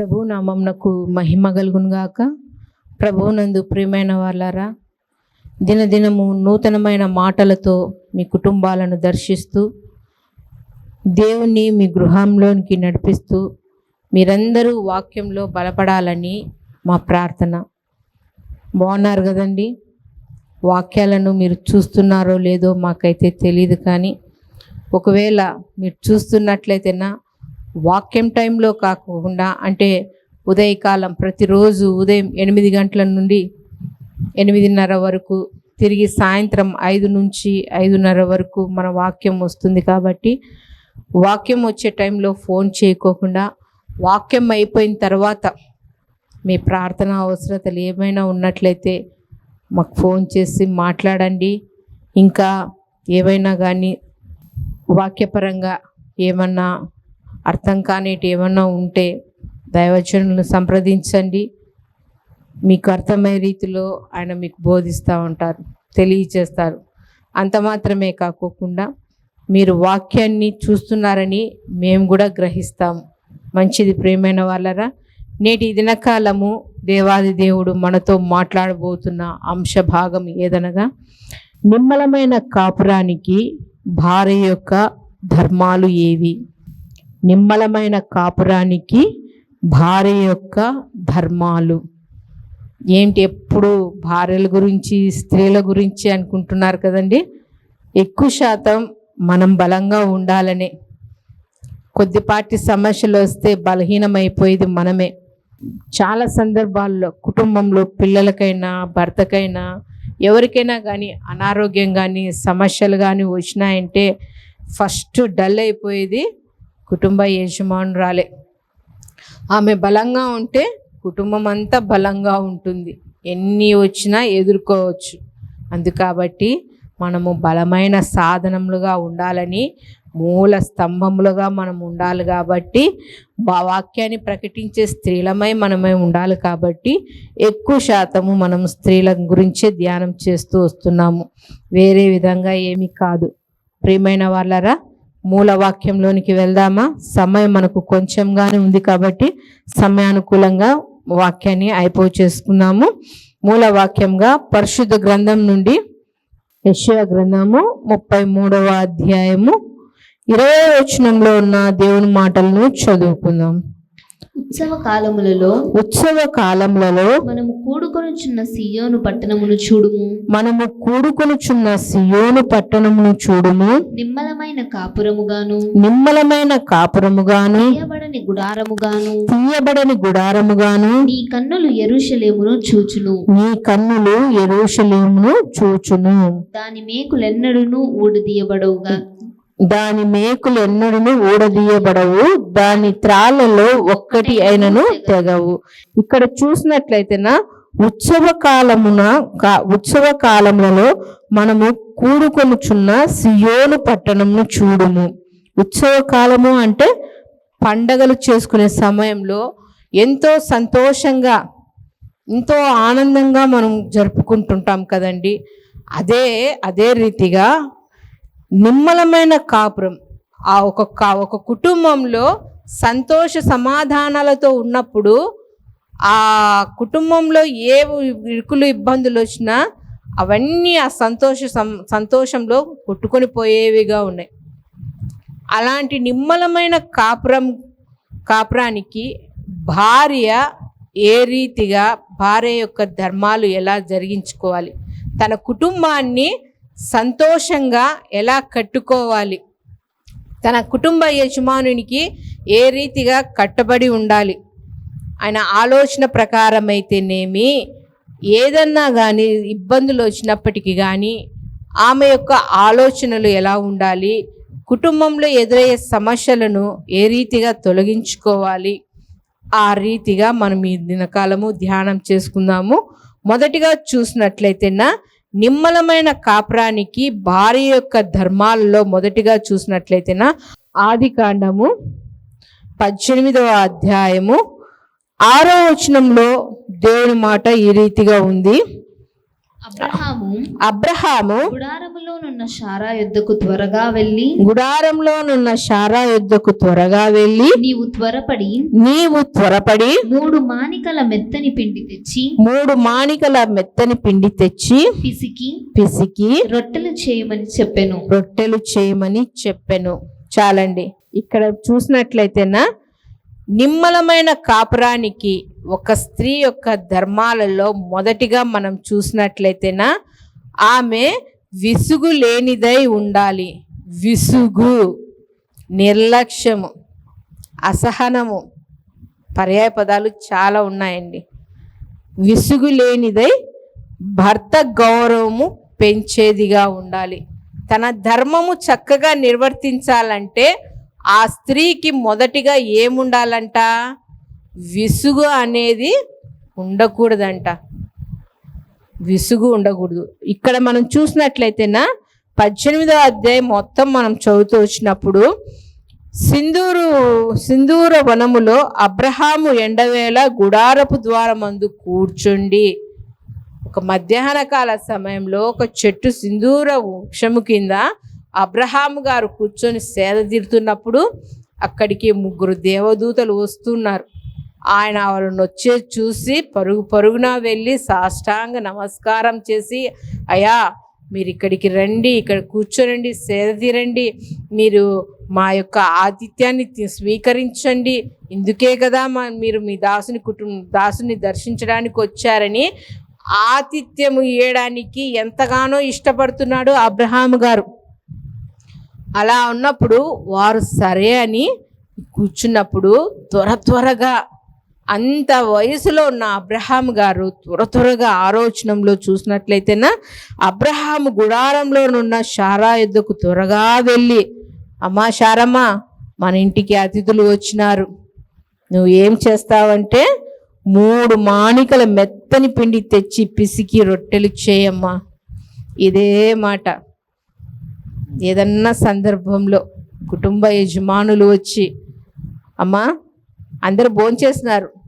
ప్రభు నామంనకు మహిమ కలుగునుగాక ప్రభువునందు ప్రియమైన వాళ్ళారా దినదినము నూతనమైన మాటలతో మీ కుటుంబాలను దర్శిస్తూ దేవుణ్ణి మీ గృహంలోనికి నడిపిస్తూ మీరందరూ వాక్యంలో బలపడాలని మా ప్రార్థన. బాగున్నారు కదండి? వాక్యాలను మీరు చూస్తున్నారో లేదో మాకైతే తెలియదు కానీ ఒకవేళ మీరు చూస్తున్నట్లయితేనా వాక్యం టైంలో కాకుండా అంటే ఉదయకాలం ప్రతిరోజు ఉదయం ఎనిమిది గంటల నుండి ఎనిమిదిన్నర వరకు తిరిగి సాయంత్రం ఐదు నుంచి ఐదున్నర వరకు మన వాక్యం వస్తుంది కాబట్టి వాక్యం వచ్చే టైంలో ఫోన్ చేయకోకుండా వాక్యం అయిపోయిన తర్వాత మీ ప్రార్థన అవసరతలు ఏమైనా ఉన్నట్లయితే మాకు ఫోన్ చేసి మాట్లాడండి. ఇంకా ఏవైనా కానీ వాక్యపరంగా ఏమన్నా అర్థం కానిటి ఏమన్నా ఉంటే దైవజనులను సంప్రదించండి. మీకు అర్థమయ్యే రీతిలో ఆయన మీకు బోధిస్తూ ఉంటారు తెలియచేస్తారు. అంత మాత్రమే కాకోకుండా మీరు వాక్యాన్ని చూస్తున్నారని మేము కూడా గ్రహిస్తాము మంచిది ప్రేమైన వాళ్ళరా నేటి దినకాలము దేవాది దేవుడు మనతో మాట్లాడబోతున్న అంశ భాగం ఏదనగా నిమ్మలమైన కాపురానికి భార్య యొక్క ధర్మాలు ఏవి? నిమ్మలమైన కాపురానికి భార్య యొక్క ధర్మాలు. ఏంటి ఎప్పుడు భార్యల గురించి స్త్రీల గురించి అనుకుంటున్నారు కదండి? ఎక్కువ శాతం మనం బలంగా ఉండాలనే. కొద్దిపాటి సమస్యలు వస్తే బలహీనమైపోయేది మనమే. చాలా సందర్భాల్లో కుటుంబంలో పిల్లలకైనా భర్తకైనా ఎవరికైనా కానీ అనారోగ్యం కానీ సమస్యలు కానీ వచ్చినాయంటే ఫస్ట్ డల్ అయిపోయేది కుటుంబ యజమానురాలే. ఆమె బలంగా ఉంటే కుటుంబం అంతా బలంగా ఉంటుంది. ఎన్ని వచ్చినా ఎదుర్కోవచ్చు. అందు కాబట్టి మనము బలమైన సాధనములుగా ఉండాలని మూల స్తంభములుగా మనం ఉండాలి కాబట్టి బా- వాక్యాన్ని ప్రకటించే స్త్రీలమై మనమే ఉండాలి కాబట్టి ఎక్కువ శాతము మనం స్త్రీల గురించే ధ్యానం చేస్తూ వస్తున్నాము. వేరే విధంగా ఏమీ కాదు. ప్రియమైన వాళ్ళరా మూలవాక్యంలోనికి వెళ్దామా? సమయం మనకు కొంచెంగానే ఉంది కాబట్టి సమయానుకూలంగా వాక్యాన్ని అయిపో చేసుకున్నాము. మూలవాక్యంగా పరిశుద్ధ గ్రంథం నుండి యశ్వ గ్రంథము ముప్పై మూడవ అధ్యాయము ఇరవై వచనంలో ఉన్న దేవుని మాటలను చదువుకుందాం. ఉత్సవ కాలములలో ఉత్సవ కాలములలో మనము కూడుకొనుచున్న సియోను పట్టణమును చూడుము. మనము కూడుకొనుచున్న సియోను పట్టణమును చూడుము. నిమ్మలమైన కాపురముగాను నిమ్మలమైన కాపురముగాను తీయబడని గుడారముగాను తీయబడని గుడారముగాను నీ కన్నులు ఎరుషలేమును చూచును. నీ కన్నులు ఎరుషలేమును చూచును. దాని మేకులెన్నడును ఊడదీయబడవుగా. దాని మేకులు ఎన్నడూ ఊడదీయబడవు దాని త్రాళ్ళలో ఒక్కటి అయినను తెగవు. ఇక్కడ చూసినట్లయితేనా ఉత్సవ కాలమున కా- ఉత్సవ కాలములలో మనము కూడుకొనుచున్న సియోను పట్టణమును చూడుము. ఉత్సవ కాలము అంటే పండగలు చేసుకునే సమయంలో ఎంతో సంతోషంగా ఎంతో ఆనందంగా మనం జరుపుకుంటుంటాం కదండి. అదే అదే రీతిగా నిమ్మలమైన కాపురం. ఆ ఒక కా- ఒక కుటుంబంలో సంతోష సమాధానాలతో ఉన్నప్పుడు ఆ కుటుంబంలో ఏ ఇరుకులు ఇబ్బందులు వచ్చినా అవన్నీ ఆ సంతోష సం- సంతోషంలో కొట్టుకొని పోయేవిగా ఉన్నాయి. అలాంటి నిమ్మలమైన కాపురం కాపురానికి భార్య ఏ రీతిగా భార్య యొక్క ధర్మాలు ఎలా జరిగించుకోవాలి? తన కుటుంబాన్ని సంతోషంగా ఎలా కట్టుకోవాలి? తన కుటుంబ యజమానునికి ఏ రీతిగా కట్టబడి ఉండాలి? ఆయన ఆలోచన ప్రకారం అయితేనేమి ఏదన్నా కానీ ఇబ్బందులు వచ్చినప్పటికీ కానీ ఆమె యొక్క ఆలోచనలు ఎలా ఉండాలి? కుటుంబంలో ఎదురయ్యే సమస్యలను ఏ రీతిగా తొలగించుకోవాలి? ఆ రీతిగా మనం ఈ దినకాలము ధ్యానం చేసుకుందాము. మొదటిగా చూసినట్లయితేనా నిమ్మలమైన కాపురానికి భార్య యొక్క ధర్మాలలో మొదటిగా చూసినట్లయితేనా? ఆది కాండము పద్దెనిమిదవ అధ్యాయము ఆరో వచనంలో దేవుని మాట ఈ రీతిగా ఉంది. అబ్రహాము అబ్రహాము గుడారములోనున్న షారా యుద్ధకు త్వరగా వెళ్ళి గుడారంలోనున్న శారా యుద్ధకు త్వరగా వెళ్ళి నీవు త్వరపడి నీవు త్వరపడి మూడు మానికల మెత్తని పిండి తెచ్చి మూడు మాణికల మెత్తని పిండి తెచ్చి పిసికి పిసికి రొట్టెలు చేయమని చెప్పెను. రొట్టెలు చేయమని చెప్పెను. చాలండి. ఇక్కడ చూసినట్లయితేనా? నిమ్మలమైన కాపురానికి ఒక స్త్రీ యొక్క ధర్మాలలో మొదటిగా మనం చూసినట్లయితేనా ఆమె విసుగు లేనిదై ఉండాలి. విసుగు నిర్లక్ష్యము అసహనము పర్యాయ పదాలు చాలా ఉన్నాయండి. విసుగు లేనిదై భర్త గౌరవము పెంచేదిగా ఉండాలి. తన ధర్మము చక్కగా నిర్వర్తించాలంటే ఆ స్త్రీకి మొదటిగా ఏముండాలంట? విసుగు అనేది ఉండకూడదంట. విసుగు ఉండకూడదు. ఇక్కడ మనం చూసినట్లయితేనా పద్దెనిమిదో అధ్యాయం మొత్తం మనం చదువుతూ వచ్చినప్పుడు సింధూరు సింధూర వనములో అబ్రహాము ఎండవేళ గుడారపు ద్వారమందు కూర్చుండి ఒక మధ్యాహ్న కాల సమయంలో ఒక చెట్టు సింధూర వృక్షము కింద అబ్రహాము గారు కూర్చొని సేద తీరుతున్నప్పుడు అక్కడికి ముగ్గురు దేవదూతలు వస్తున్నారు. ఆయన వాళ్ళని వచ్చే చూసి పరుగు పరుగున వెళ్ళి సాష్టాంగ నమస్కారం చేసి అయ్యా మీరు ఇక్కడికి రండి ఇక్కడ కూర్చోనండి సేద తీరండి మీరు మా యొక్క ఆతిథ్యాన్ని స్వీకరించండి. ఇందుకే కదా మా మీరు మీ దాసుని కుటుంబ దాసుని దర్శించడానికి వచ్చారని ఆతిథ్యము ఇవ్వడానికి ఎంతగానో ఇష్టపడుతున్నాడు అబ్రహాం గారు. అలా ఉన్నప్పుడు వారు సరే అని కూర్చున్నప్పుడు త్వర త్వరగా అంత వయసులో ఉన్న అబ్రహాం గారు త్వర త్వరగా ఆలోచనలో చూసినట్లయితేనా అబ్రహాం గుడారంలోనున్న శారా ఎద్దుకు త్వరగా వెళ్ళి అమ్మా శారమ్మ మన ఇంటికి అతిథులు వచ్చినారు. నువ్వు ఏం చేస్తావంటే మూడు మాణికల మెత్తని పిండి తెచ్చి పిసికి రొట్టెలు చేయమ్మా. ఇదే మాట. ఏదన్నా సందర్భంలో కుటుంబ యజమానులు వచ్చి అమ్మా అందరూ భోంచేసినారు.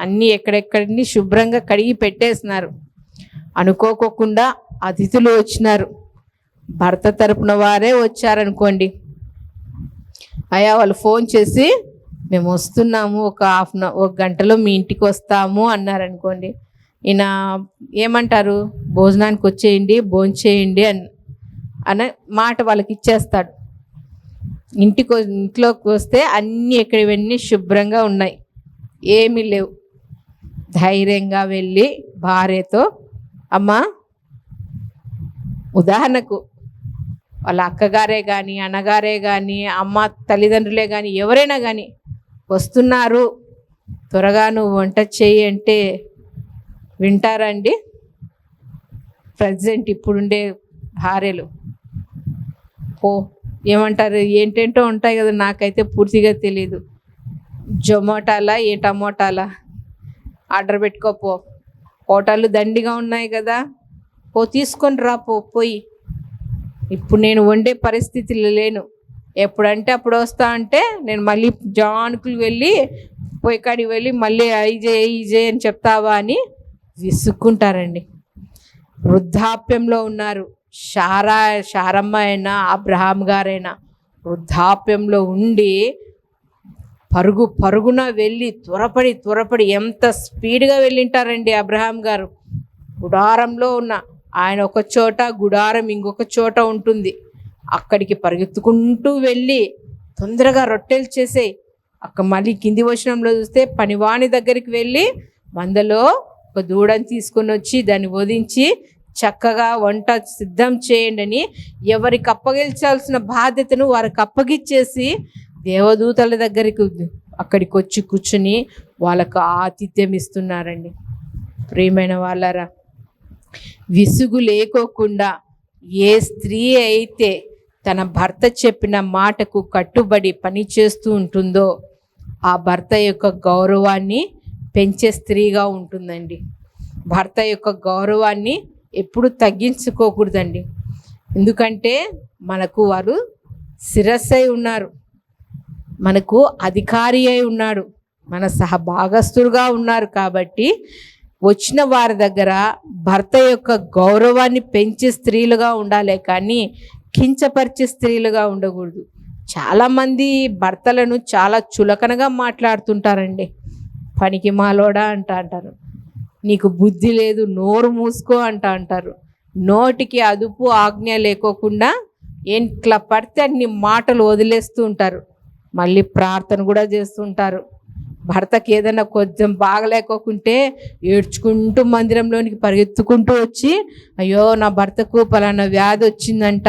అన్నీ ఎక్కడెక్కడిని శుభ్రంగా కడిగి పెట్టేస్తున్నారు అనుకోకోకుండా అతిథులు వచ్చినారు. భర్త తరపున వారే వచ్చారనుకోండి. అయ్యా వాళ్ళు ఫోన్ చేసి మేము వస్తున్నాము ఒక హాఫ్ అన్ ఒక గంటలో మీ ఇంటికి వస్తాము అన్నారనుకోండి. ఈయన ఏమంటారు? భోజనానికి వచ్చేయండి భోంచేయండి అని అనే మాట వాళ్ళకి ఇచ్చేస్తాడు. ఇంటికి ఇంట్లోకి వస్తే అన్నీ ఎక్కడివన్నీ శుభ్రంగా ఉన్నాయి. ఏమీ లేవు. ధైర్యంగా వెళ్ళి భార్యతో అమ్మ ఉదాహరణకు వాళ్ళ అక్కగారే కానీ అన్నగారే కానీ అమ్మ తల్లిదండ్రులే కానీ ఎవరైనా కానీ వస్తున్నారు త్వరగా నువ్వు వంట చేయి అంటే వింటారండి. ప్రజెంట్ ఇప్పుడుండే భార్యలు. పో ఏమంటారు? ఏంటేంటో ఉంటాయి కదా నాకైతే పూర్తిగా తెలియదు జొమాటోలా ఏ టమోటాలా? ఆర్డర్ పెట్టుకోపో హోటళ్ళు దండిగా ఉన్నాయి కదా. పో తీసుకొని రా పో పోయి. ఇప్పుడు నేను వండే పరిస్థితిలో లేను. ఎప్పుడంటే అప్పుడు వస్తా అంటే నేను మళ్ళీ జానుకులు వెళ్ళి పోయి కాడికి వెళ్ళి మళ్ళీ ఐజే ఈజే అని చెప్తావా అని విసుక్కుంటారండి. వృద్ధాప్యంలో ఉన్నారు. శారా శారమ్మ అయినా అబ్రహాం గారైనా వృద్ధాప్యంలో ఉండి పరుగు పరుగున వెళ్ళి త్వరపడి త్వరపడి ఎంత స్పీడ్గా వెళ్ళింటారండి అబ్రహాం గారు. గుడారంలో ఉన్న ఆయన ఒక చోట గుడారం ఇంకొక చోట ఉంటుంది. అక్కడికి పరిగెత్తుకుంటూ వెళ్ళి తొందరగా రొట్టెలు చేసేయి. అక్కడ మళ్ళీ కింది వచనంలో చూస్తే పనివాణి దగ్గరికి వెళ్ళి మందలో ఒక దూడని తీసుకొని వచ్చి దాన్ని వధించి చక్కగా వంట సిద్ధం చేయండి అని ఎవరికి అప్పగించాల్సిన బాధ్యతను వారికి అప్పగిచ్చేసి దేవదూతల దగ్గరికి అక్కడికి వచ్చి కూర్చుని వాళ్ళకు ఆతిథ్యం ఇస్తున్నారండి. ప్రియమైన వాళ్ళరా విసుగు లేకోకుండా ఏ స్త్రీ అయితే తన భర్త చెప్పిన మాటకు కట్టుబడి పని చేస్తూ ఉంటుందో ఆ భర్త యొక్క గౌరవాన్ని పెంచే స్త్రీగా ఉంటుందండి. భర్త యొక్క గౌరవాన్ని ఎప్పుడు తగ్గించుకోకూడదండి. ఎందుకంటే మనకు వారు శిరస్సై ఉన్నారు. మనకు అధికారి అయి ఉన్నాడు. మన సహభాగస్తులుగా ఉన్నారు కాబట్టి వచ్చిన వారి దగ్గర భర్త యొక్క గౌరవాన్ని పెంచి స్త్రీలుగా ఉండాలి కానీ కించపరిచే స్త్రీలుగా ఉండకూడదు. చాలామంది భర్తలను చాలా చులకనగా మాట్లాడుతుంటారండి. పనికి మాలోడా అంట అంటారు. నీకు బుద్ధి లేదు నోరు మూసుకో అంట అంటారు. నోటికి అదుపు ఆజ్ఞ లేకోకుండా ఎట్లా పడితే అన్ని మాటలు వదిలేస్తూ ఉంటారు. మళ్ళీ ప్రార్థన కూడా చేస్తుంటారు. భర్తకి ఏదైనా కొంచెం బాగలేకోకుంటే ఏడ్చుకుంటూ మందిరంలోనికి పరిగెత్తుకుంటూ వచ్చి అయ్యో నా భర్తకు పలానా వ్యాధి వచ్చిందంట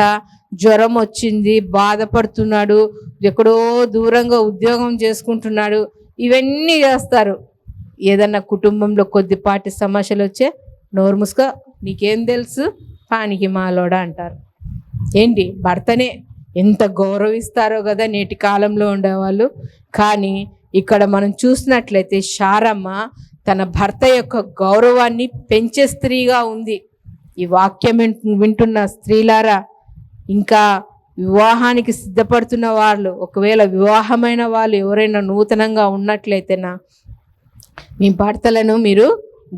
జ్వరం వచ్చింది బాధపడుతున్నాడు ఎక్కడో దూరంగా ఉద్యోగం చేసుకుంటున్నాడు ఇవన్నీ చేస్తారు. ఏదన్నా కుటుంబంలో కొద్దిపాటి సమస్యలు వచ్చే నోరు ముసుక నీకేం తెలుసు? పానికి మాలోడా అంటారు. ఏంటి? భర్తనే. ఎంత గౌరవిస్తారో కదా నేటి కాలంలో ఉండేవాళ్ళు. కానీ ఇక్కడ మనం చూసినట్లయితే శారమ్మ తన భర్త యొక్క గౌరవాన్ని పెంచే స్త్రీగా ఉంది. ఈ వాక్యం వింటున్న స్త్రీలారా ఇంకా వివాహానికి సిద్ధపడుతున్న వాళ్ళు ఒకవేళ వివాహమైన వాళ్ళు ఎవరైనా నూతనంగా ఉన్నట్లయితేనా మీ భర్తలను మీరు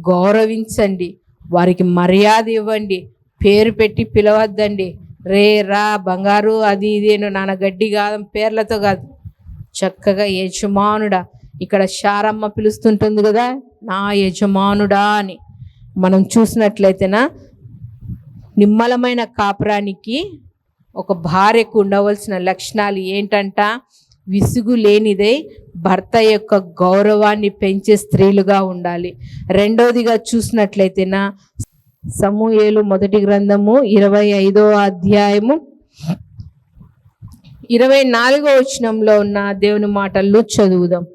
గౌరవించండి. వారికి మర్యాద ఇవ్వండి. పేరు పెట్టి పిలవద్దండి. రే రా బంగారు అది ఇదేను నాన్న గడ్డి కాదు పేర్లతో కాదు. చక్కగా యజమానుడా ఇక్కడ శారమ్మ పిలుస్తుంటుంది కదా నా యజమానుడా అని. మనం చూసినట్లయితేనా నిమ్మలమైన కాపురానికి ఒక భార్యకు ఉండవలసిన లక్షణాలు ఏంటంట? విసుగు లేనిదై భర్త యొక్క గౌరవాన్ని పెంచే స్త్రీలుగా ఉండాలి. రెండవదిగా చూసినట్లయితేనా సమూయేలు మొదటి గ్రంథము ఇరవై ఐదో అధ్యాయము. ఇరవై నాలుగో వచనంలో ఉన్న దేవుని మాటల్లో చదువుదాం.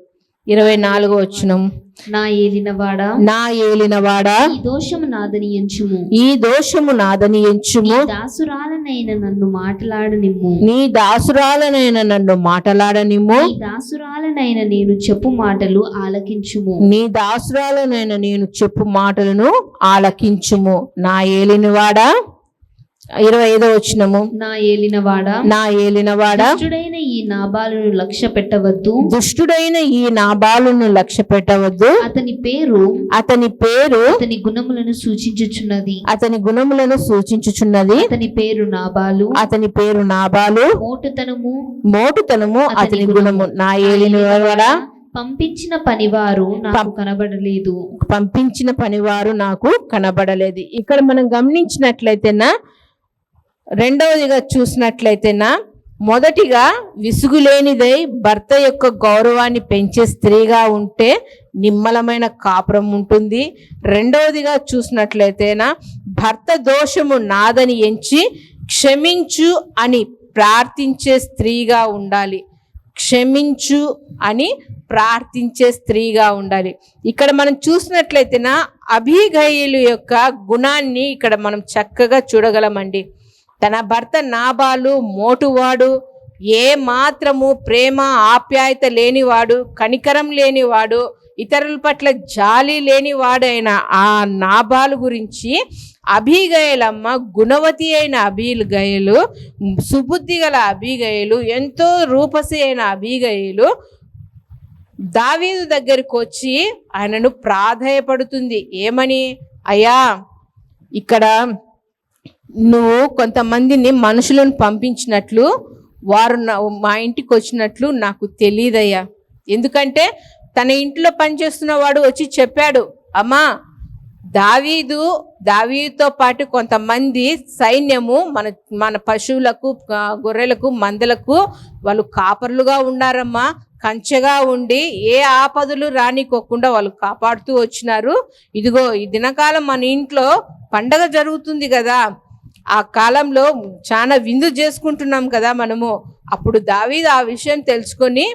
ఇరవై నాలుగో వచనం. నా ఏలినవాడా? నా ఏలినవాడా? ఈ దోషము నాదని ఎంచుము. ఈ దోషము నాదని ఎంచుము. దాసురాలనైన నన్ను మాట్లాడనిమ్ము. నీ దాసురాలనైన నన్ను మాటలాడనిమ్ము. నీ దాసురాలనైన నేను చెప్పు మాటలు ఆలకించుము. నీ దాసురాలనైన నేను చెప్పు మాటలను ఆలకించుము. నా ఏలినవాడా? ఇరవై ఐదో వచ్చినము నా ఏలినవాడా నా ఏలినవాడా దుష్టుడైన ఈ నాబాలను లక్ష్య పెట్టవద్దు. దుష్టుడైన ఈ నాబాలును లక్ష్య పెట్టవద్దు. అతని పేరు అతని పేరు అతని గుణములను సూచించుచున్నది. అతని గుణములను సూచించుచున్నది. అతని పేరు నాబాలు. అతని పేరు నాబాలు. మోటుతనము. మోటుతనము అతని గుణము. నా ఏలినవాడా పంపించిన పనివారు నాకు కనబడలేదు. పంపించిన పనివారు నాకు కనబడలేదు. ఇక్కడ మనం గమనించినట్లయితేనా రెండవదిగా చూసినట్లయితేనా మొదటిగా విసుగులేనిదై భర్త యొక్క గౌరవాన్ని పెంచే స్త్రీగా ఉంటే నిమ్మలమైన కాపురం ఉంటుంది. రెండవదిగా చూసినట్లయితేనా భర్త దోషము నాదని ఎంచి క్షమించు అని ప్రార్థించే స్త్రీగా ఉండాలి. క్షమించు అని ప్రార్థించే స్త్రీగా ఉండాలి. ఇక్కడ మనం చూసినట్లయితేనా అభిగయులు యొక్క గుణాన్ని ఇక్కడ మనం చక్కగా చూడగలమండి. తన భర్త నాబాలు మోటువాడు ఏ మాత్రము ప్రేమ ఆప్యాయత లేనివాడు కనికరం లేనివాడు ఇతరుల పట్ల జాలి లేనివాడైన ఆ నాబాలు గురించి అభిగయలమ్మ గుణవతి అయిన అభిగయలు సుబుద్ధి గల అభిగయలు ఎంతో రూపసి అయిన అభిగయలు దావీదు దగ్గరికి వచ్చి ఆయనను ప్రాధాయపడుతుంది. ఏమని? అయ్యా ఇక్కడ నువ్వు కొంతమందిని మనుషులను పంపించినట్లు వారు మా ఇంటికి వచ్చినట్లు నాకు తెలియదయ్యా. ఎందుకంటే తన ఇంట్లో పనిచేస్తున్న వాడు వచ్చి చెప్పాడు అమ్మా దావీదు దావీతో పాటు కొంతమంది సైన్యము మన మన పశువులకు గొర్రెలకు మందలకు వాళ్ళు కాపర్లుగా ఉన్నారమ్మా. కంచెగా ఉండి ఏ ఆపదలు రానికోకుండా వాళ్ళు కాపాడుతూ వచ్చినారు. ఇదిగో ఈ దినకాలం మన ఇంట్లో పండగ జరుగుతుంది కదా. ఆ కాలంలో చాలా విందు చేసుకుంటున్నాం కదా మనము. అప్పుడు దావీద్ ఆ విషయం తెలుసుకొని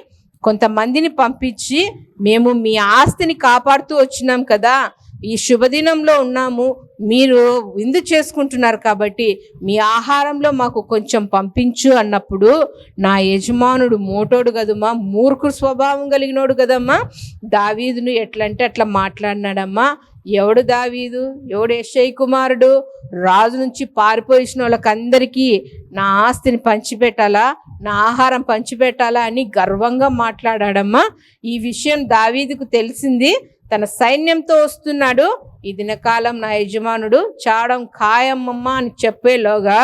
కొంతమందిని పంపించి మేము మీ ఆస్తిని కాపాడుతూ వచ్చినాం కదా. ఈ శుభదినంలో ఉన్నాము. మీరు విందు చేసుకుంటున్నారు కాబట్టి మీ ఆహారంలో మాకు కొంచెం పంపించు అన్నప్పుడు నా యజమానుడు మోటోడు కదమ్మా. మూర్ఖు స్వభావం కలిగినోడు కదమ్మా. దావీదును ఎట్లంటే అట్లా మాట్లాడినాడమ్మా. ఎవడు దావీదు? ఎవడు యశ్ఐ కుమారుడు? రాజు నుంచి పారిపోయిన వాళ్ళకందరికీ నా ఆస్తిని పంచిపెట్టాలా? నా ఆహారం పంచిపెట్టాలా అని గర్వంగా మాట్లాడాడమ్మా. ఈ విషయం దావీదుకు తెలిసింది. తన సైన్యంతో వస్తున్నాడు. ఈ దినకాలం నా యజమానుడు చాడం ఖాయమ్మమ్మ అని చెప్పేలోగా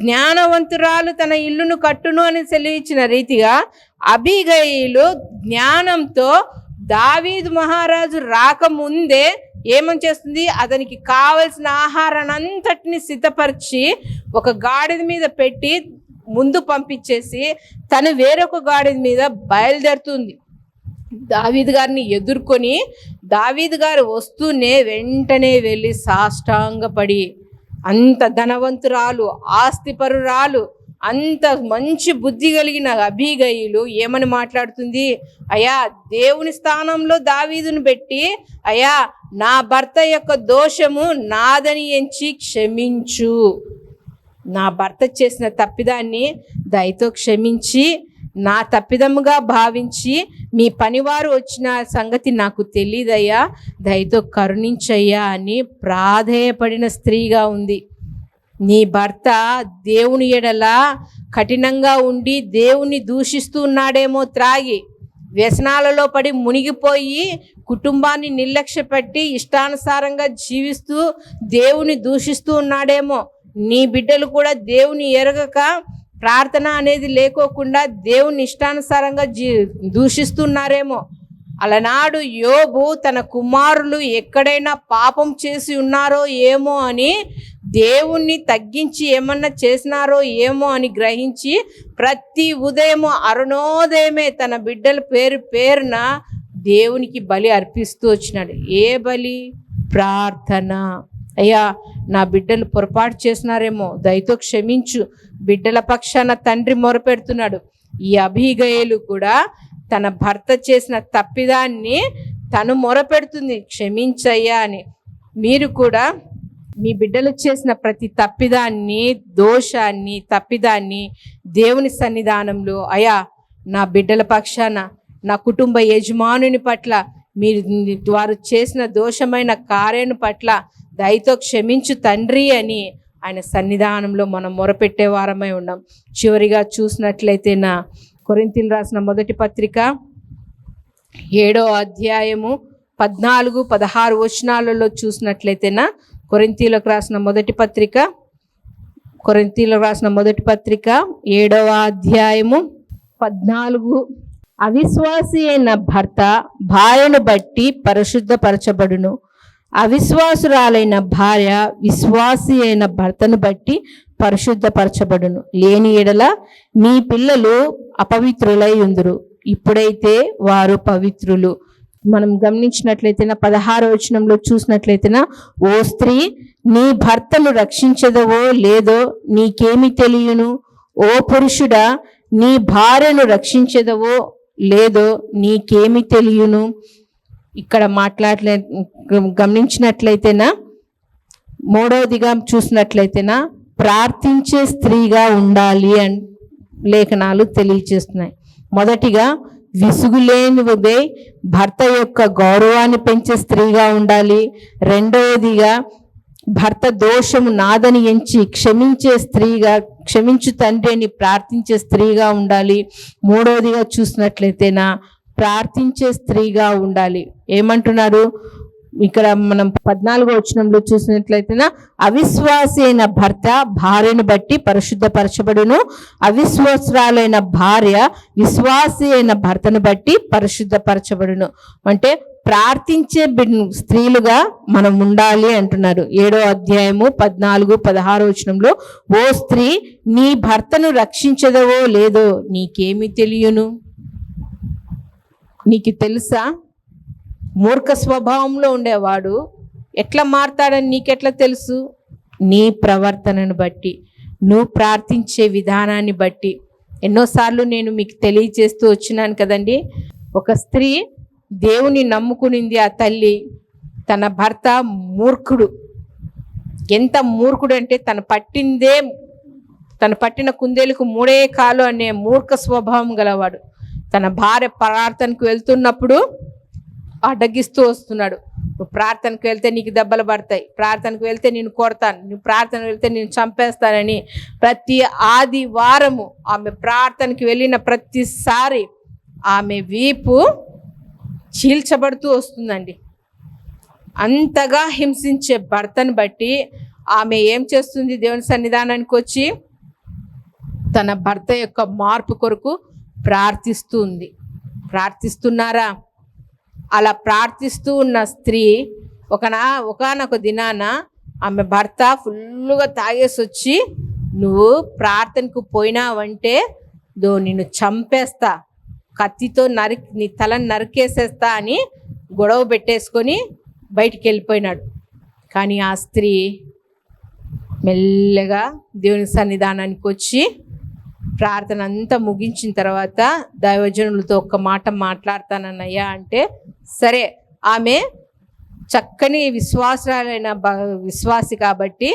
జ్ఞానవంతురాలు తన ఇల్లును కట్టును అని సెలవిచ్చిన రీతిగా అభిగయులు జ్ఞానంతో దావీదు మహారాజు రాకముందే ఏమని చేస్తుంది? అతనికి కావలసిన ఆహారాన్ని అంతటిని సిద్ధపరిచి ఒక గాడిద మీద పెట్టి ముందు పంపించేసి తను వేరొక గాడిద మీద బయలుదేరుతుంది. దావీద్ గారిని ఎదుర్కొని దావీద్ గారు వస్తూనే వెంటనే వెళ్ళి సాష్టాంగపడి అంత ధనవంతురాలు ఆస్తిపరురాలు అంత మంచి బుద్ధి కలిగిన అభిగయులు ఏమని మాట్లాడుతుంది? అయ్యా దేవుని స్థానంలో దావీదును పెట్టి అయ్యా నా భర్త యొక్క దోషము నాదని ఎంచి క్షమించు. నా భర్త చేసిన తప్పిదాన్ని దయతో క్షమించి నా తప్పిదముగా భావించి మీ పనివారు వచ్చిన సంగతి నాకు తెలియదయ్యా దయతో కరుణించయ్యా అని ప్రాధేయపడిన స్త్రీగా ఉంది. నీ భర్త దేవుని ఎడల కఠినంగా ఉండి దేవుని దూషిస్తూ ఉన్నాడేమో త్రాగి. వ్యసనాలలో పడి మునిగిపోయి కుటుంబాన్ని నిర్లక్ష్యపెట్టి ఇష్టానుసారంగా జీవిస్తూ దేవుని దూషిస్తూ ఉన్నాడేమో. నీ బిడ్డలు కూడా దేవుని ఎరగక ప్రార్థన అనేది లేకోకుండా దేవుని ఇష్టానుసారంగా జీ దూషిస్తున్నారేమో. అలనాడు యోబు తన కుమారులు ఎక్కడైనా పాపం చేసి ఉన్నారో ఏమో అని దేవుణ్ణి తగ్గించి ఏమన్నా చేసినారో ఏమో అని గ్రహించి ప్రతి ఉదయము అరుణోదయమే తన బిడ్డల పేరు పేరున దేవునికి బలి అర్పిస్తూ వచ్చినాడు. ఏ బలి? ప్రార్థన. అయ్యా నా బిడ్డలు పొరపాటు చేసినారేమో దయతో క్షమించు. బిడ్డల పక్షాన తండ్రి మొరపెడుతున్నాడు. ఈ అభిగయలు కూడా తన భర్త చేసిన తప్పిదాన్ని తను మొరపెడుతుంది. క్షమించయ్యా అని. మీరు కూడా మీ బిడ్డలు చేసిన ప్రతి తప్పిదాన్ని దోషాన్ని తప్పిదాన్ని దేవుని సన్నిధానంలో అయా నా బిడ్డల పక్షాన నా కుటుంబ యజమానుని పట్ల మీరు వారు చేసిన దోషమైన కార్యను పట్ల దయతో క్షమించు తండ్రి అని ఆయన సన్నిధానంలో మనం మొరపెట్టే వారమై ఉన్నాం. చివరిగా చూసినట్లయితే నా కొరింతిలు రాసిన మొదటి పత్రిక ఏడో అధ్యాయము పద్నాలుగు పదహారు వచనాలలో చూసినట్లయితేనా కొరింతీలకు రాసిన మొదటి పత్రిక కొరింతీలకు రాసిన మొదటి పత్రిక ఏడవ అధ్యాయము పద్నాలుగు. అవిశ్వాసి అయిన భర్త భార్యను బట్టి పరిశుద్ధపరచబడును. అవిశ్వాసురాలైన భార్య విశ్వాసి అయిన భర్తను బట్టి పరిశుద్ధపరచబడును. లేని ఎడల మీ పిల్లలు అపవిత్రులై ఉందురు. ఇప్పుడైతే వారు పవిత్రులు. మనం గమనించినట్లయితే పదహారో వచనంలో చూసినట్లయితేనా ఓ స్త్రీ నీ భర్తను రక్షించదవో లేదో నీకేమి తెలియను? ఓ పురుషుడా నీ భార్యను రక్షించదవో లేదో నీకేమి తెలియను? ఇక్కడ మాట్లాడలే గమనించినట్లయితేనా? మూడవదిగా చూసినట్లయితేనా? ప్రార్థించే స్త్రీగా ఉండాలి అని లేఖనాలు తెలియచేస్తున్నాయి. మొదటిగా విసుగులేనిదే భర్త యొక్క గౌరవాన్ని పెంచే స్త్రీగా ఉండాలి. రెండవదిగా భర్త దోషము నాదని ఎంచి క్షమించే స్త్రీగా క్షమించు తండ్రి అని ప్రార్థించే స్త్రీగా ఉండాలి. మూడవదిగా చూసినట్లయితేనా? ప్రార్థించే స్త్రీగా ఉండాలి. ఏమంటున్నారు? ఇక్కడ మనం పద్నాలుగో వచనంలో చూసినట్లయితేనా అవిశ్వాసి అయిన భర్త భార్యను బట్టి పరిశుద్ధపరచబడును. అవిశ్వాసరాలైన భార్య విశ్వాసి అయిన భర్తను బట్టి పరిశుద్ధపరచబడును. అంటే ప్రార్థించే స్త్రీలుగా మనం ఉండాలి అంటున్నారు. ఏడో అధ్యాయము పద్నాలుగు పదహారు వచనంలో ఓ స్త్రీ నీ భర్తను రక్షించదవో లేదో నీకేమి తెలియను? నీకు తెలుసా? మూర్ఖ స్వభావంలో ఉండేవాడు. ఎట్లా మారతాడని నీకెట్లా తెలుసు? నీ ప్రవర్తనను బట్టి నువ్వు ప్రార్థించే విధానాన్ని బట్టి. ఎన్నోసార్లు నేను మీకు తెలియచేస్తూ వచ్చినాను కదండి. ఒక స్త్రీ దేవుని నమ్ముకునింది ఆ తల్లి. తన భర్త మూర్ఖుడు. ఎంత మూర్ఖుడు అంటే తను పట్టిందే తను పట్టిన కుందేలకు మూడే కాలు అనే మూర్ఖ స్వభావం గలవాడు. తన భార్య ప్రార్థనకు వెళ్తున్నప్పుడు అడ్డగిస్తూ వస్తున్నాడు. నువ్వు ప్రార్థనకు వెళ్తే నీకు దెబ్బలు పడతాయి. ప్రార్థనకు వెళ్తే నేను కొడతాను. నువ్వు ప్రార్థనకు వెళ్తే నేను చంపేస్తానని ప్రతి ఆదివారము ఆమె ప్రార్థనకి వెళ్ళిన ప్రతిసారి ఆమె వీపు చీల్చబడుతూ వస్తుందండి. అంతగా హింసించే భర్తను బట్టి ఆమె ఏం చేస్తుంది? దేవుని సన్నిధానానికి వచ్చి తన భర్త యొక్క మార్పు కొరకు ప్రార్థిస్తుంది. ప్రార్థిస్తున్నారా? అలా ప్రార్థిస్తూ ఉన్న స్త్రీ ఒకనా ఒకనొక దినాన ఆమె భర్త ఫుల్లుగా తాగేసి వచ్చి నువ్వు ప్రార్థనకు పోయినావంటే దో నిన్ను చంపేస్తా. కత్తితో నరికి నీ తలను నరికేసేస్తా అని గొడవ పెట్టేసుకొని బయటికి వెళ్ళిపోయినాడు కానీ ఆ స్త్రీ మెల్లగా దేవుని సన్నిధానానికి వచ్చి ప్రార్థన అంతా ముగించిన తర్వాత దైవజనులతో ఒక్క మాట మాట్లాడతానన్నయ్యా అంటే సరే ఆమె చక్కని విశ్వాసాలైన విశ్వాసి కాబట్టి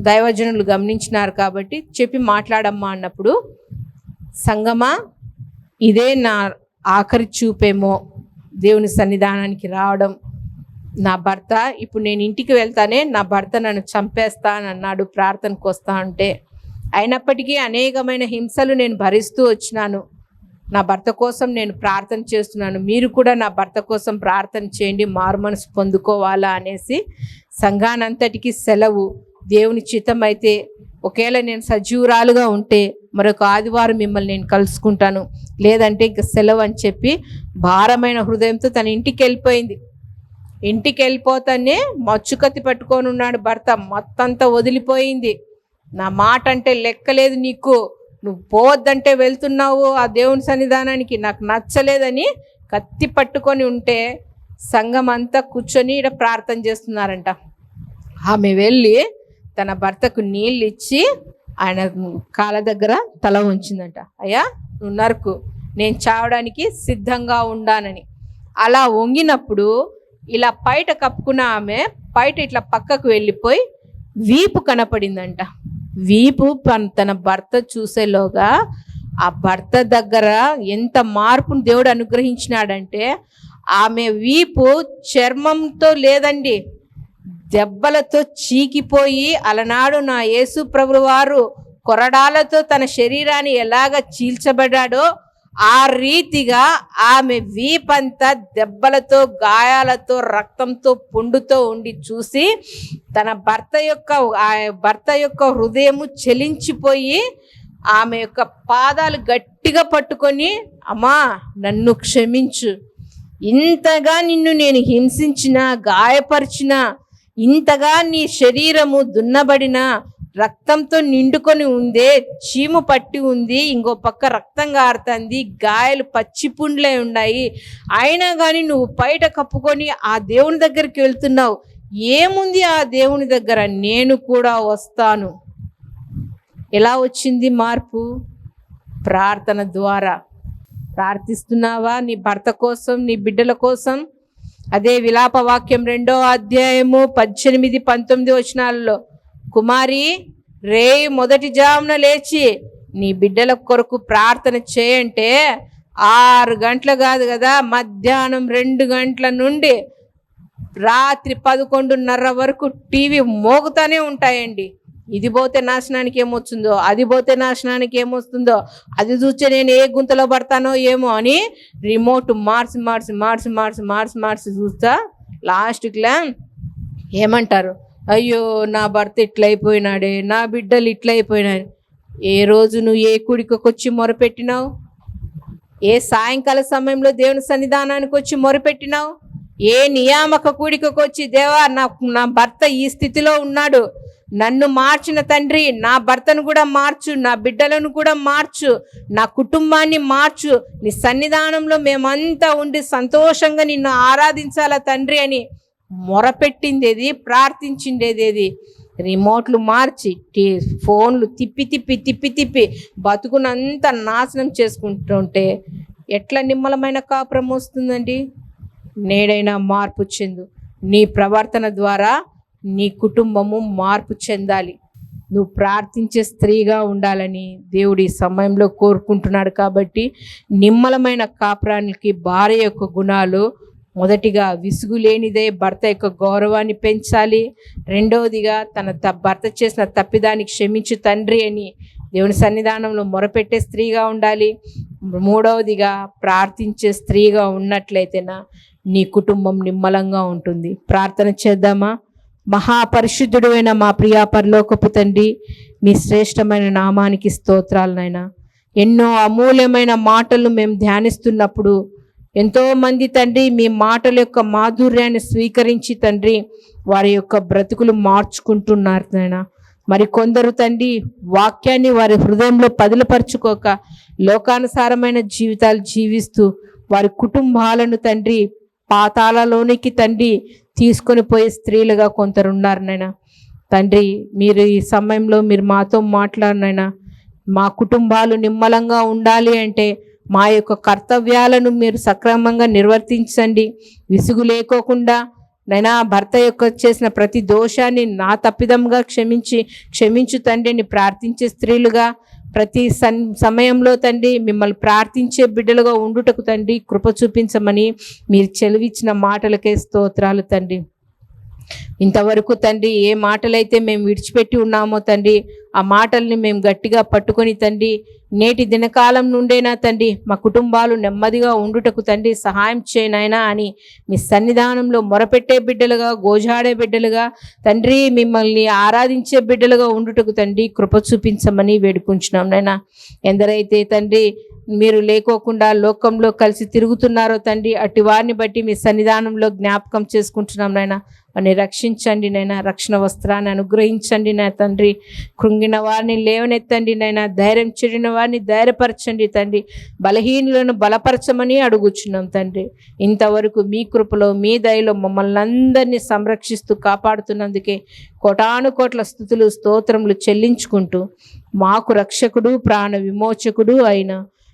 దైవజనులు గమనించినారు కాబట్టి చెప్పి మాట్లాడమ్మా అన్నప్పుడు సంగమా ఇదే నా ఆఖరి చూపేమో దేవుని సన్నిధానానికి రావడం. నా భర్త ఇప్పుడు నేను ఇంటికి వెళ్తానే నా భర్త నన్ను చంపేస్తా అని అన్నాడు ప్రార్థనకు వస్తా అంటే. అయినప్పటికీ అనేకమైన హింసలు నేను భరిస్తూ వచ్చినాను. నా భర్త కోసం నేను ప్రార్థన చేస్తున్నాను. మీరు కూడా నా భర్త కోసం ప్రార్థన చేయండి మారుమనసు పొందుకోవాలా అనేసి సంఘానంతటికి సెలవు. దేవుని చిత్తం అయితే ఒకవేళ నేను సజీవురాలుగా ఉంటే మరొక ఆదివారం మిమ్మల్ని నేను కలుసుకుంటాను. లేదంటే ఇంక సెలవు అని చెప్పి భారమైన హృదయంతో తన ఇంటికి వెళ్ళిపోయింది. ఇంటికి వెళ్ళిపోతానే మచ్చుకత్తి పట్టుకొని ఉన్నాడు భర్త. మొత్తంతా వదిలిపోయింది. నా మాట అంటే లెక్కలేదు నీకు. నువ్వు పోవద్దంటే వెళ్తున్నావు ఆ దేవుని సన్నిధానానికి. నాకు నచ్చలేదని కత్తి పట్టుకొని ఉంటే సంఘం అంతా కూర్చొని ఇక్కడ ప్రార్థన చేస్తున్నారంట. ఆమె వెళ్ళి తన భర్తకు నీళ్ళు ఇచ్చి ఆయన కాళ్ళ దగ్గర తల ఉంచిందంట. అయ్యా నువ్వు నరకు. నేను చావడానికి సిద్ధంగా ఉండానని. అలా వంగినప్పుడు ఇలా పైట కప్పుకున్న ఆమె పైట ఇట్లా పక్కకు వెళ్ళిపోయి వీపు కనపడిందంట. వీపు పన్- తన భర్త చూసేలోగా ఆ భర్త దగ్గర ఎంత మార్పును దేవుడు అనుగ్రహించినాడంటే ఆమె వీపు చర్మంతో లేదండి. దెబ్బలతో చీకిపోయి అలనాడు నా యేసు ప్రభువారు వారు కొరడాలతో తన శరీరాన్ని ఎలాగ చీల్చబడ్డాడో ఆ రీతిగా ఆమె వీపంతా దెబ్బలతో గాయాలతో రక్తంతో పుండుతో ఉండి చూసి తన భర్త యొక్క ఆ భర్త యొక్క హృదయము చెలించిపోయి ఆమె యొక్క పాదాలు గట్టిగా పట్టుకొని అమ్మా నన్ను క్షమించు. ఇంతగా నిన్ను నేను హింసించిన గాయపరిచిన ఇంతగా నీ శరీరము దున్నబడిన రక్తంతో నిండుకొని ఉందే చీము పట్టి ఉంది ఇంకో పక్క రక్తం గారుతుంది గాయాలు పచ్చి పుండ్లే ఉన్నాయి. అయినా కానీ నువ్వు బయట కప్పుకొని ఆ దేవుని దగ్గరికి వెళ్తున్నావు. ఏముంది ఆ దేవుని దగ్గర? నేను కూడా వస్తాను. ఎలా వచ్చింది మార్పు? ప్రార్థన ద్వారా. ప్రార్థిస్తున్నావా? నీ భర్త కోసం నీ బిడ్డల కోసం? అదే విలాప వాక్యం రెండో అధ్యాయము పద్దెనిమిది పంతొమ్మిది వచనాలలో. కుమారి రే మొదటి జామున లేచి నీ బిడ్డల కొరకు ప్రార్థన చేయంటే ఆరు గంటలు కాదు కదా మధ్యాహ్నం రెండు గంటల నుండి రాత్రి పదకొండున్నర వరకు టీవీ మోగుతానే ఉంటాయండి. ఇది పోతే నాశనానికి ఏమొచ్చిందో అది పోతే నాశనానికి ఏమొస్తుందో అది చూస్తే నేను ఏ గుంతలో పడతానో ఏమో అని రిమోట్ మార్చి మార్చి మార్చి మార్చి మార్చి మార్చి చూస్తా లాస్ట్కిలా ఏమంటారు? అయ్యో నా భర్త ఇట్లయిపోయినాడే నా బిడ్డలు ఇట్లయిపోయినాయి ఏ రోజు నువ్వు ఏ కుడికి వచ్చి మొరపెట్టినావు? ఏ సాయంకాల సమయంలో దేవుని సన్నిధానానికి వచ్చి మొరపెట్టినావు? ఏ నియామక కూడికకు వచ్చి దేవా నా నా భర్త ఈ స్థితిలో ఉన్నాడు. నన్ను మార్చిన తండ్రి నా భర్తను కూడా మార్చు నా బిడ్డలను కూడా మార్చు నా కుటుంబాన్ని మార్చు. నీ సన్నిధానంలో మేమంతా ఉండి సంతోషంగా నిన్ను ఆరాధించాలా తండ్రి అని మొరపెట్టిందేది ప్రార్థించిండేదేది? రిమోట్లు మార్చి టీ ఫోన్లు తిప్పి తిప్పి తిప్పి తిప్పి బతుకునంతా నాశనం చేసుకుంటుంటే ఎట్లా నిమ్మలమైన కాపురం వస్తుందండి? నేడైనా మార్పు చెందు. నీ ప్రవర్తన ద్వారా నీ కుటుంబము మార్పు చెందాలి. నువ్వు ప్రార్థించే స్త్రీగా ఉండాలని దేవుడు ఈ సమయంలో కోరుకుంటున్నాడు కాబట్టి నిమ్మలమైన కాపురానికి భార్య యొక్క గుణాలు మొదటిగా విసుగు లేనిదే భర్త యొక్క గౌరవాన్ని పెంచాలి. రెండవదిగా తన త భర్త చేసిన తప్పిదానికి క్షమించు తండ్రి అని దేవుని సన్నిధానంలో మొరపెట్టే స్త్రీగా ఉండాలి. మూడవదిగా ప్రార్థించే స్త్రీగా ఉన్నట్లయితేనా నీ కుటుంబం నిమ్మలంగా ఉంటుంది. ప్రార్థన చేద్దామా? మహాపరిశుద్ధుడైన మా ప్రియా పరలోకపు తండ్రి మీ శ్రేష్టమైన నామానికి స్తోత్రాలనైనా ఎన్నో అమూల్యమైన మాటలు మేము ధ్యానిస్తున్నప్పుడు ఎంతోమంది తండ్రి మీ మాటల యొక్క మాధుర్యాన్ని స్వీకరించి తండ్రి వారి యొక్క బ్రతుకులు మార్చుకుంటున్నారు నాయన. మరి కొందరు తండ్రి వాక్యాన్ని వారి హృదయంలో పదిలపరుచుకోక లోకానుసారమైన జీవితాలు జీవిస్తూ వారి కుటుంబాలను తండ్రి పాతాళలోనికి తండ్రి తీసుకొని పోయే స్త్రీలుగా కొందరు ఉన్నారు నాయన. తండ్రి మీరు ఈ సమయంలో మీరు మాతో మాట్లాడినైనా మా కుటుంబాలు నిమ్మలంగా ఉండాలి అంటే మా యొక్క కర్తవ్యాలను మీరు సక్రమంగా నిర్వర్తించండి. విసుగు లేకోకుండా నైనా భర్త యొక్క చేసిన ప్రతి దోషాన్ని నా తప్పిదంగా క్షమించి క్షమించు తండ్రిని ప్రార్థించే స్త్రీలుగా ప్రతి సన్ సమయంలో తండ్రి మిమ్మల్ని ప్రార్థించే బిడ్డలుగా ఉండుటకు తండ్రి కృప చూపించమని మీరు చెలివిచ్చిన మాటలకే స్తోత్రాలు తండ్రి. ఇంతవరకు తండ్రి ఏ మాటలైతే మేము విడిచిపెట్టి ఉన్నామో తండ్రి ఆ మాటల్ని మేము గట్టిగా పట్టుకొని తండ్రి నేటి దినకాలం నుండేనా తండ్రి మా కుటుంబాలు నెమ్మదిగా ఉండుటకు తండ్రి సహాయం చేయనైనా అని మీ సన్నిధానంలో మొరపెట్టే బిడ్డలుగా గోజాడే బిడ్డలుగా తండ్రి మిమ్మల్ని ఆరాధించే బిడ్డలుగా ఉండుటకు తండ్రి కృప చూపించమని వేడుకుంటున్నాం నాయన. ఎందరైతే తండ్రి మీరు లేకోకుండా లోకంలో కలిసి తిరుగుతున్నారో తండ్రి అట్టి వారిని బట్టి మీ సన్నిధానంలో జ్ఞాపకం చేసుకుంటున్నాం నాయన. వారిని రక్షించండి నైనా రక్షణ వస్త్రాన్ని అనుగ్రహించండి నా తండ్రి. కృంగిన వారిని లేవనెత్తండి నైనా ధైర్యం చెడిన వారిని ధైర్యపరచండి తండ్రి. బలహీనులను బలపరచమని అడుగుచున్నాం తండ్రి. ఇంతవరకు మీ కృపలో మీ దయలో మమ్మల్ని అందరినీ సంరక్షిస్తూ కాపాడుతున్నందుకే కోటాను కోట్ల స్థుతులు స్తోత్రములు చెల్లించుకుంటూ మాకు రక్షకుడు ప్రాణ విమోచకుడు అయిన